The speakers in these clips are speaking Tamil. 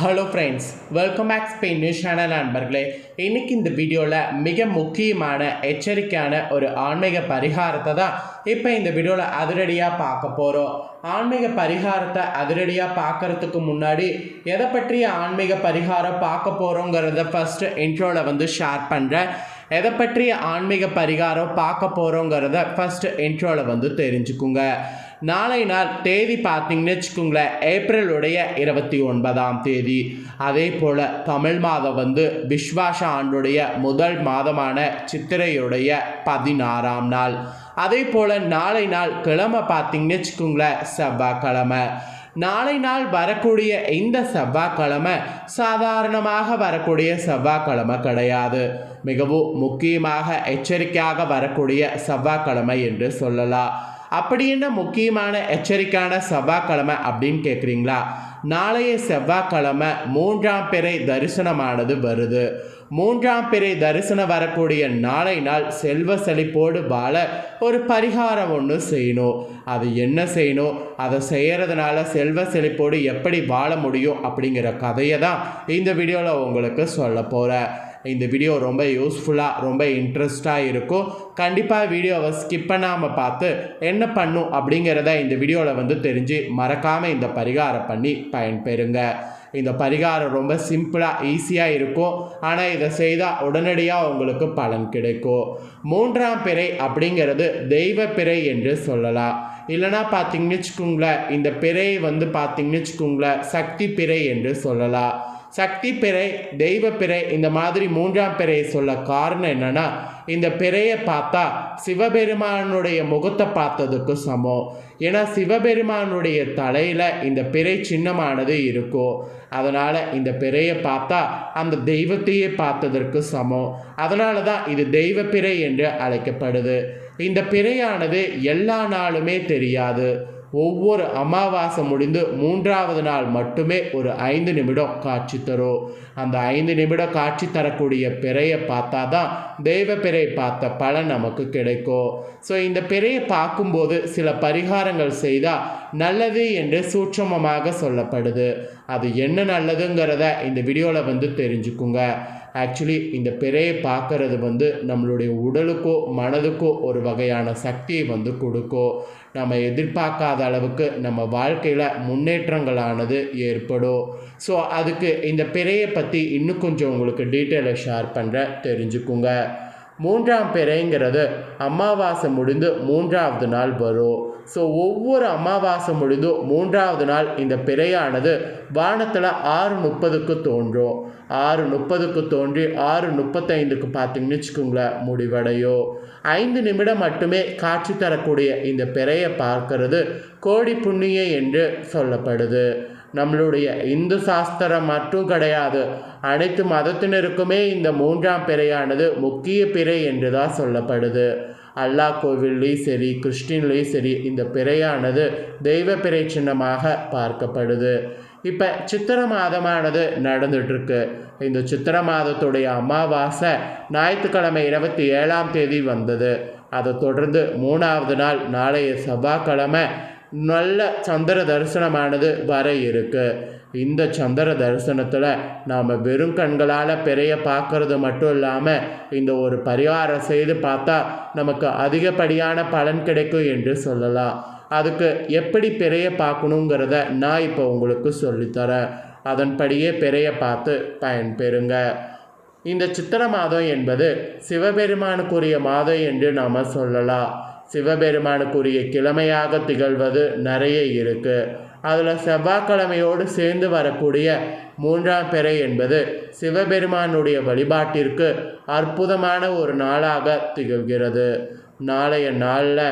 Hello friends welcome back Spain news channel நண்பர்களே. இன்றைக்கி இந்த வீடியோவில் மிக முக்கியமான எச்சரிக்கையான ஒரு ஆன்மீக பரிகாரத்தை தான் இப்போ இந்த வீடியோவில் அதிரடியாக பார்க்க போகிறோம் ஆன்மீக பரிகாரத்தை அதிரடியாக பார்க்கறதுக்கு முன்னாடி எதை பற்றிய ஆன்மீக பரிகாரம் பார்க்க போகிறோங்கிறத ஃபஸ்ட்டு இன்ட்ரோவில் வந்து ஷேர் பண்ணுறேன் எதை பற்றிய ஆன்மீக பரிகாரம் பார்க்க போகிறோங்கிறத ஃபஸ்ட்டு இன்ட்ரோவில் வந்து தெரிஞ்சுக்குங்க. நாளை நாள் தேதி பார்த்தீங்கன்னு வச்சுக்கோங்களேன் ஏப்ரலுடைய இருபத்தி ஒன்பதாம் தேதி. அதே போல் தமிழ் மாதம் வந்து விஸ்வாச ஆண்டுடைய முதல் மாதமான சித்திரையுடைய பதினாறாம் நாள். அதே போல் நாளை நாள் கிழமை பார்த்தீங்கன்னு வச்சுக்கோங்களேன் செவ்வாய்க்கிழமை. நாளை நாள் வரக்கூடிய இந்த செவ்வாய்க்கிழமை சாதாரணமாக வரக்கூடிய செவ்வாய்க்கிழமை கிடையாது. மிகவும் முக்கியமாக எச்சரிக்கையாக வரக்கூடிய செவ்வாய்க்கிழமை என்று சொல்லலாம். அப்படி என்ன முக்கியமான எச்சரிக்கையான செவ்வாய்க்கிழமை அப்படின்னு கேட்குறீங்களா நாளைய செவ்வாய்க்கிழமை மூன்றாம் பிறை தரிசனமானது வருது. மூன்றாம் பிறை தரிசனம் வரக்கூடிய நாளை நாள் செல்வ செழிப்போடு வாழ ஒரு பரிகாரம் ஒன்று செய்யணும். அது என்ன செய்யணும்? அதை செய்கிறதுனால செல்வ செழிப்போடு எப்படி வாழ முடியும் அப்படிங்கிற கதையை தான் இந்த வீடியோவில் உங்களுக்கு சொல்ல போகிறேன் இந்த வீடியோ ரொம்ப யூஸ்ஃபுல்லாக ரொம்ப இன்ட்ரெஸ்டாக இருக்கும். கண்டிப்பாக வீடியோவை ஸ்கிப் பண்ணாமல் பார்த்து என்ன பண்ணும் அப்படிங்கிறத இந்த வீடியோவில் வந்து தெரிஞ்சு மறக்காமல் இந்த பரிகாரம் பண்ணி பயன்பெறுங்க. இந்த பரிகாரம் ரொம்ப சிம்பிளாக ஈஸியாக இருக்கும். ஆனால் இதை செய்தால் உடனடியாக உங்களுக்கு பலன் கிடைக்கும். மூன்றாம் பிறை அப்படிங்கிறது தெய்வ பிறை என்று சொல்லலாம். இல்லைனா பார்த்தீங்கன்னு வச்சுக்கோங்களேன் இந்த பிறையை வந்து பார்த்தீங்கன்னு வச்சுக்கோங்களேன் சக்தி பிறை என்று சொல்லலாம். சக்தி பிறை தெய்வ பிறை இந்த மாதிரி மூன்றாம் பிறையை சொல்ல காரணம் என்னன்னா இந்த பிறையை பார்த்தா சிவபெருமானுடைய முகத்தை பார்த்ததுக்கு சமம். ஏன்னா சிவபெருமானுடைய தலையில் இந்த பிறை சின்னமானது இருக்கும். அதனால் இந்த பிறையை பார்த்தா அந்த தெய்வத்தையே பார்த்ததற்கு சமம். அதனால தான் இது தெய்வ பிறை என்று அழைக்கப்படுது. இந்த பிறையானது எல்லா நாளுமே தெரியாது. ஒவ்வொரு அமாவாசை முடிந்து மூன்றாவது நாள் மட்டுமே ஒரு ஐந்து நிமிடம் காட்சி தரும் அந்த ஐந்து நிமிடம் காட்சி தரக்கூடிய பிறையை பார்த்தா தான் தெய்வ பிறை பார்த்த பலன் நமக்கு கிடைக்கும். ஸோ இந்த பிறையை பார்க்கும்போது சில பரிகாரங்கள் செய்தால் நல்லது என்று சூட்சமமாக சொல்லப்படுது. அது என்ன நல்லதுங்கிறத இந்த வீடியோவில் வந்து தெரிஞ்சுக்குங்க. ஆக்சுவலி இந்த பிறையை பார்க்கறது வந்து நம்மளுடைய உடலுக்கோ மனதுக்கோ ஒரு வகையான சக்தியை வந்து கொடுக்கும் நம்ம எதிர்பார்க்காத அளவுக்கு நம்ம வாழ்க்கையில் முன்னேற்றங்களானது ஏற்படும் ஸோ அதுக்கு இந்த பிறையை பற்றி இன்னும் கொஞ்சம் உங்களுக்கு டீட்டெயிலை ஷேர் பண்ணுறேன் தெரிஞ்சுக்குங்க. மூன்றாம் பிறைங்கிறது அமாவாசை முடிந்து மூன்றாவது நாள் வரும். ஸோ ஒவ்வொரு அமாவாசை முடிந்தும் மூன்றாவது நாள் இந்த பிறையானது வானத்தில் ஆறு முப்பதுக்கு தோன்றும். ஆறு முப்பதுக்கு தோன்றி ஆறு முப்பத்தைந்துக்கு பார்த்தீங்கன்னு வச்சுக்கோங்களேன் முடிவடையும். ஐந்து நிமிடம் மட்டுமே காட்சி தரக்கூடிய இந்த பிறையை பார்க்கறது கோடி புண்ணிய என்று சொல்லப்படுது. நம்மளுடைய இந்து சாஸ்திரம் மட்டும் கிடையாது. அனைத்து மதத்தினருக்குமே இந்த மூன்றாம் பிறையானது முக்கிய பிறை என்று தான் சொல்லப்படுது. அல்லாஹ் கோவில்லையும் சரி கிறிஸ்டின்லேயும் சரி இந்த பிறையானது தெய்வ பிறை சின்னமாக பார்க்கப்படுது. இப்போ சித்திர மாதமானது நடந்துட்டுருக்கு. இந்த சித்திர மாதத்துடைய அமாவாசை ஞாயிற்றுக்கிழமை இருபத்தி ஏழாம் தேதி வந்தது. அதை தொடர்ந்து மூணாவது நாள் நாளைய செவ்வாய்க்கிழமை நல்ல சந்திர தரிசனமானது வர இருக்கு. இந்த சந்திர தரிசனத்தில் நாம் வெறும் கண்களால் பெரிய பார்க்கறது மட்டும் இல்லாமல் இந்த ஒரு பரிகாரம் செய்து பார்த்தா நமக்கு அதிகப்படியான பலன் கிடைக்கும் என்று சொல்லலாம். அதுக்கு எப்படி பெரிய பார்க்கணுங்கிறத நான் இப்போ உங்களுக்கு சொல்லித்தரேன். அதன்படியே பெரிய பார்த்து பயன்பெறுங்க. இந்த சித்திர மாதம் என்பது சிவபெருமானுக்குரிய மாதம் என்று நாம் சொல்லலாம். சிவபெருமானுக்குரிய கிழமையாக திகழ்வது நிறைய இருக்குது அதில் செவ்வாய்க்கிழமையோடு சேர்ந்து வரக்கூடிய மூன்றாம் பிறை என்பது சிவபெருமானுடைய வழிபாட்டிற்கு அற்புதமான ஒரு நாளாக திகழ்கிறது. நாளைய நாளில்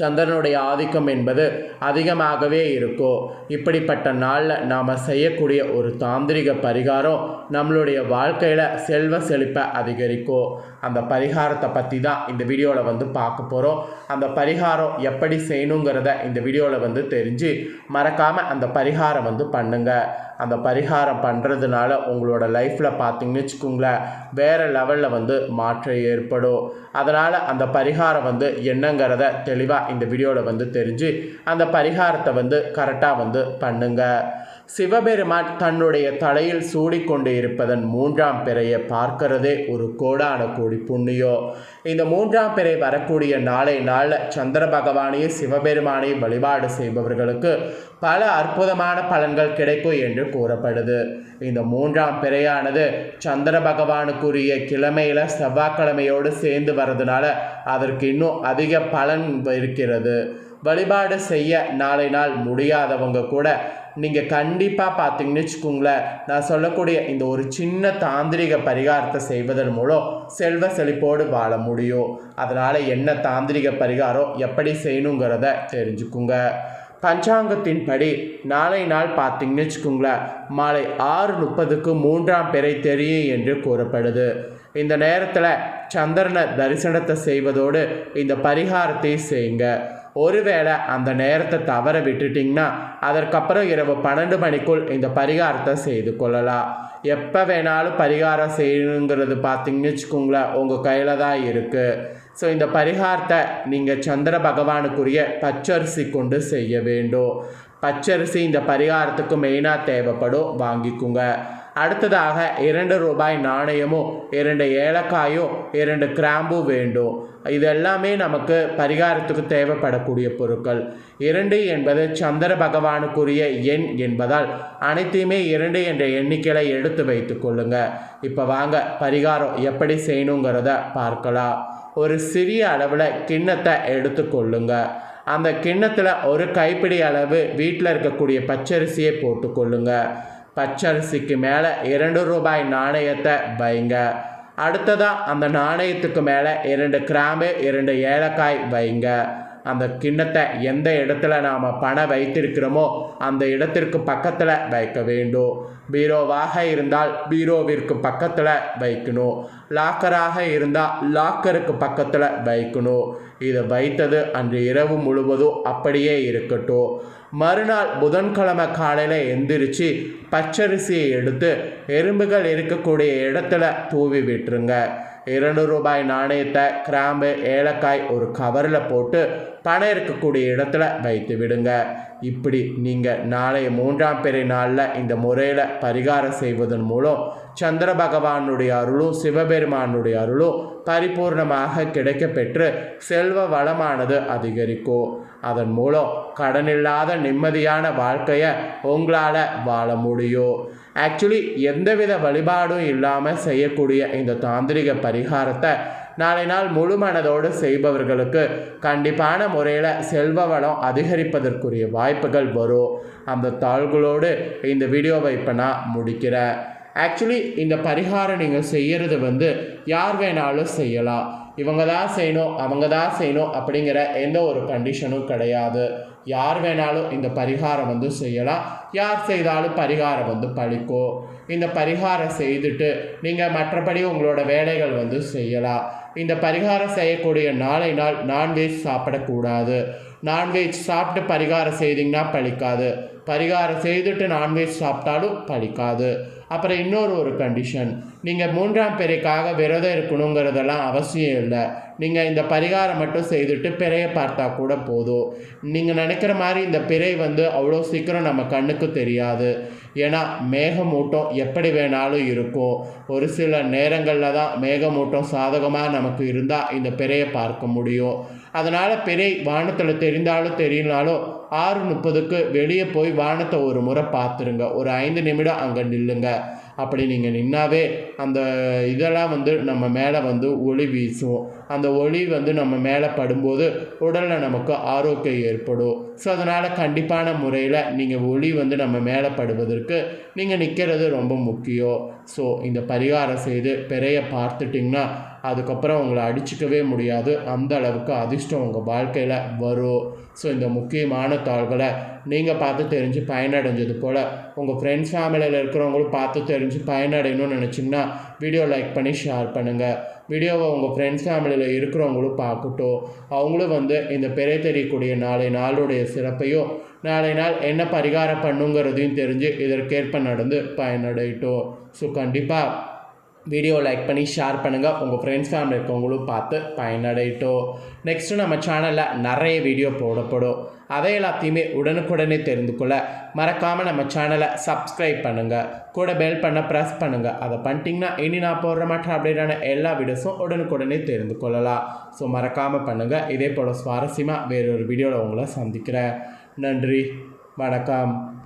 சந்திரனுடைய ஆதிக்கம் என்பது அதிகமாகவே இருக்கும் இப்படிப்பட்ட நாளில் நாம் செய்யக்கூடிய ஒரு தாந்திரிக பரிகாரம் நம்மளுடைய வாழ்க்கையில் செல்வ செழிப்பை அதிகரிக்கும் அந்த பரிகாரத்தை பற்றி தான் இந்த வீடியோவில் வந்து பார்க்க போகிறோம் அந்த பரிகாரம் எப்படி செய்யணுங்கிறத இந்த வீடியோவில் வந்து தெரிஞ்சு மறக்காமல் அந்த பரிகாரம் வந்து பண்ணுங்கள் அந்த பரிகாரம் பண்ணுறதுனால உங்களோட லைஃப்பில் பார்த்தீங்கன்னு வச்சுக்கோங்களேன் வேறு லெவலில் வந்து மாற்றம் ஏற்படும். அதனால் அந்த பரிகாரம் வந்து என்னங்கிறத தெளிவாக இந்த வீடியோவில் வந்து தெரிஞ்சு அந்த பரிகாரத்தை வந்து கரெக்டாக வந்து பண்ணுங்கள் சிவபெருமான் தன்னுடைய தலையில் சூடிக்கொண்டு இருப்பதன் மூன்றாம் பிறையை பார்க்கிறதே ஒரு கோடான கோடி புண்ணியோ. இந்த மூன்றாம் பிறை வரக்கூடிய நாளை நாளில் சந்திர பகவானையும் சிவபெருமானையும் வழிபாடு செய்பவர்களுக்கு பல அற்புதமான பலன்கள் கிடைக்கும் என்று கூறப்படுது. இந்த மூன்றாம் பிறையானது சந்திர பகவானுக்குரிய கிழமையில் செவ்வாய்க்கிழமையோடு சேர்ந்து வர்றதுனால அதற்கு இன்னும் அதிக பலன் இருக்கிறது. வழிபாடு செய்ய நாளை நாள் முடியாதவங்க கூட நீங்கள் கண்டிப்பாக பார்த்தீங்கன்னு வச்சுக்கோங்களேன். நான் சொல்லக்கூடிய இந்த ஒரு சின்ன தாந்திரிக பரிகாரத்தை செய்வதன் மூலம் செல்வ செழிப்போடு வாழ முடியும். அதனால் என்ன தாந்திரிக பரிகாரம் எப்படி செய்யணுங்கிறத தெரிஞ்சுக்குங்க. பஞ்சாங்கத்தின் படி நாளை நாள் பார்த்தீங்கன்னு வச்சுக்கோங்களேன் மாலை ஆறு முப்பதுக்கு மூன்றாம் பிறை தெரியும் என்று கூறப்படுது. இந்த நேரத்தில் சந்திரனை தரிசனத்தை செய்வதோடு இந்த பரிகாரத்தை செய்யுங்க. ஒருவேளை அந்த நேரத்தை தவற விட்டுட்டிங்கன்னா அதற்கப்புறம் இரவு பன்னெண்டு மணிக்குள் இந்த பரிகாரத்தை செய்து கொள்ளலாம். எப்போ வேணாலும் பரிகாரம் செய்யணுங்கிறது பார்த்தீங்கன்னு வச்சுக்கோங்களேன் உங்கள் கையில் தான் இருக்குது ஸோ இந்த பரிகாரத்தை நீங்கள் சந்திர பகவானுக்குரிய பச்சரிசி கொண்டு செய்ய வேண்டும். பச்சரிசி இந்த பரிகாரத்துக்கு மெயினாக தேவைப்படும் வாங்கிக்குங்க. அடுத்ததாக இரண்டு ரூபாய் நாணயமும் இரண்டு ஏலக்காயும் இரண்டு கிராம்பும் வேண்டும். இது எல்லாமே நமக்கு பரிகாரத்துக்கு தேவைப்படக்கூடிய பொருட்கள். இரண்டு என்பது சந்திர பகவானுக்குரிய எண் என்பதால் அனைத்தையுமே இரண்டு என்ற எண்ணிக்கையில் எடுத்து வைத்து கொள்ளுங்க. இப்போ வாங்க பரிகாரம் எப்படி செய்யணுங்கிறத பார்க்கலாம். ஒரு சிறிய அளவில் கிண்ணத்தை எடுத்துக்கொள்ளுங்க அந்த கிண்ணத்தில் ஒரு கைப்பிடி அளவு வீட்டில் இருக்கக்கூடிய பச்சரிசியை போட்டுக்கொள்ளுங்க பச்சரிசிக்கு மேலே இரண்டு ரூபாய் நாணயத்தை வைங்க. அடுத்ததாக அந்த நாணயத்துக்கு மேலே இரண்டு கிராம்பு இரண்டு ஏலக்காய் வைங்க. அந்த கிண்ணத்தை எந்த இடத்துல நாம் பணம் வைத்திருக்கிறோமோ அந்த இடத்திற்கு பக்கத்தில் வைக்க வேண்டும். பீரோவாக இருந்தால் பீரோவிற்கு பக்கத்தில் வைக்கணும். லாக்கராக இருந்தால் லாக்கருக்கு பக்கத்தில் வைக்கணும். இதை வைத்தது அன்று இரவு முழுவதும் அப்படியே இருக்கட்டும். மறுநாள் புதன்கிழமை காலையில் எந்திரிச்சு பச்சரிசியை எடுத்து எறும்புகள் இருக்கக்கூடிய இடத்துல தூவி விட்டுருங்க. இரண்டு ரூபாய் நாணயத்தை கிராம்பு ஏலக்காய் ஒரு கவரில் போட்டு பணம் இருக்கக்கூடிய இடத்துல வைத்து விடுங்க. இப்படி நீங்கள் நாளைய மூன்றாம் பிறை நாளில் இந்த முறையில் பரிகாரம் செய்வதன் மூலம் சந்திர பகவானுடைய அருளும் சிவபெருமானுடைய அருளும் பரிபூர்ணமாக கிடைக்கப்பெற்று செல்வ வளமானது அதிகரிக்கும். அதன் மூலம் கடனில்லாத நிம்மதியான வாழ்க்கையை உங்களால் வாழ முடியும் ஆக்சுவலி எந்தவித வழிபாடும் இல்லாமல் செய்யக்கூடிய இந்த தாந்திரிக பரிகாரத்தை நாளை நாள் முழு மனதோடு செய்பவர்களுக்கு கண்டிப்பான முறையில் செல்வ வளம் அதிகரிப்பதற்குரிய வாய்ப்புகள் வரும். அந்த தாள்களோடு இந்த வீடியோவை இப்போ நான் முடிக்கிறேன். ஆக்சுவலி இந்த பரிகாரம் நீங்கள் செய்கிறது வந்து யார் வேணாலும் செய்யலாம். இவங்க தான் செய்யணும் அவங்க தான் செய்யணும் அப்படிங்கிற எந்த ஒரு கண்டிஷனும் கிடையாது. யார் வேணாலும் இந்த பரிகாரம் வந்து செய்யலாம். யார் செய்தாலும் பரிகாரம் வந்து பழிக்கும். இந்த பரிகாரம் செய்துட்டு நீங்கள் மற்றபடி உங்களோட வேலைகள் வந்து செய்யலாம். இந்த பரிகாரம் செய்யக்கூடிய நாளை நாள் நான்வெஜ் சாப்பிடக்கூடாது. நான்வெஜ் சாப்பிட்டு பரிகாரம் செய்தீங்கன்னா பழிக்காது. பரிகாரம் செய்துட்டு நான்வெஜ் சாப்பிட்டாலும் பழிக்காது. அப்புறம் இன்னொரு ஒரு கண்டிஷன் நீங்கள் மூன்றாம் பிறைக்காக விரதம் இருக்கணுங்கிறதெல்லாம் அவசியம் இல்லை. நீங்கள் இந்த பரிகாரம் மட்டும் செய்துட்டு பிறையை பார்த்தா கூட போதும். நீங்கள் நினைக்கிற மாதிரி இந்த பிறை வந்து அவ்வளோ சீக்கிரம் நம்ம கண்ணுக்கு தெரியாது. ஏன்னா மேகமூட்டம் எப்படி வேணாலும் இருக்கும். ஒரு சில நேரங்களில் தான் மேகமூட்டம் சாதகமாக நமக்கு இருந்தால் இந்த பிறையை பார்க்க முடியும். அதனால் பெரிய வானத்தில் தெரிந்தாலும் தெரியலனாலும் ஆறு முப்பதுக்கு வெளியே போய் வானத்தை ஒரு முறை பார்த்துருங்க. ஒரு ஐந்து நிமிடம் அங்கே நில்லுங்க. அப்படி நீங்கள் நின்னாவே அந்த இதெல்லாம் வந்து நம்ம மேலே வந்து ஒளி வீசும். அந்த ஒளி வந்து நம்ம மேலே படும்போது உடலில் நமக்கு ஆரோக்கியம் ஏற்படும். ஸோ அதனால் கண்டிப்பான முறையில் நீங்கள் ஒளி வந்து நம்ம மேலே படுவதற்கு நீங்கள் நிற்கிறது ரொம்ப முக்கியம். ஸோ இந்த பரிகாரம் செய்து பெரிய பார்த்துட்டிங்கன்னா அதுக்கப்புறம் உங்களை அடிச்சிக்கவே முடியாது. அந்த அளவுக்கு அதிர்ஷ்டம் உங்கள் வாழ்க்கையில் வரும். ஸோ இந்த முக்கியமான தாள்களை நீங்கள் பார்த்து தெரிஞ்சு பயனடைஞ்சது போல் உங்கள் ஃப்ரெண்ட்ஸ் ஃபேமிலியில் இருக்கிறவங்களும் பார்த்து தெரிஞ்சு பயனடையணும்னு நினச்சிங்கன்னா வீடியோ லைக் பண்ணி ஷேர் பண்ணுங்கள் வீடியோவை உங்கள் ஃப்ரெண்ட்ஸ் ஃபேமிலியில் இருக்கிறவங்களும் பார்க்கட்டும். அவங்களும் வந்து இந்த பெரிய தெரியக்கூடிய நாளை நாளுடைய சிறப்பையும் நாளை நாள் என்ன பரிகாரம் பண்ணுங்கிறதையும் தெரிஞ்சு இதற்கேற்ப நடந்து பயனடையட்டும். ஸோ கண்டிப்பாக வீடியோ லைக் பண்ணி ஷேர் பண்ணுங்கள் உங்கள் ஃப்ரெண்ட்ஸ் ஃபேமிலி இருக்கவங்களும் பார்த்து பயனடையட்டும். நெக்ஸ்ட்டு நம்ம சேனலில் நிறைய வீடியோ போடப்படும். அதை எல்லாத்தையுமே உடனுக்குடனே தெரிந்து கொள்ள மறக்காமல் நம்ம சேனலை சப்ஸ்கிரைப் பண்ணுங்கள் கூட பெல் பண்ண ப்ரெஸ் பண்ணுங்கள் அதை பண்ணிட்டீங்கன்னா இனி நான் போடுற மற்ற அப்டேட்டான எல்லா வீடியோஸும் உடனுக்குடனே தெரிந்து கொள்ளலாம். ஸோ மறக்காமல் பண்ணுங்கள் இதே போல் சுவாரஸ்யமாக வேறொரு வீடியோவில் உங்களை சந்திக்கிறேன். நன்றி. வணக்கம்.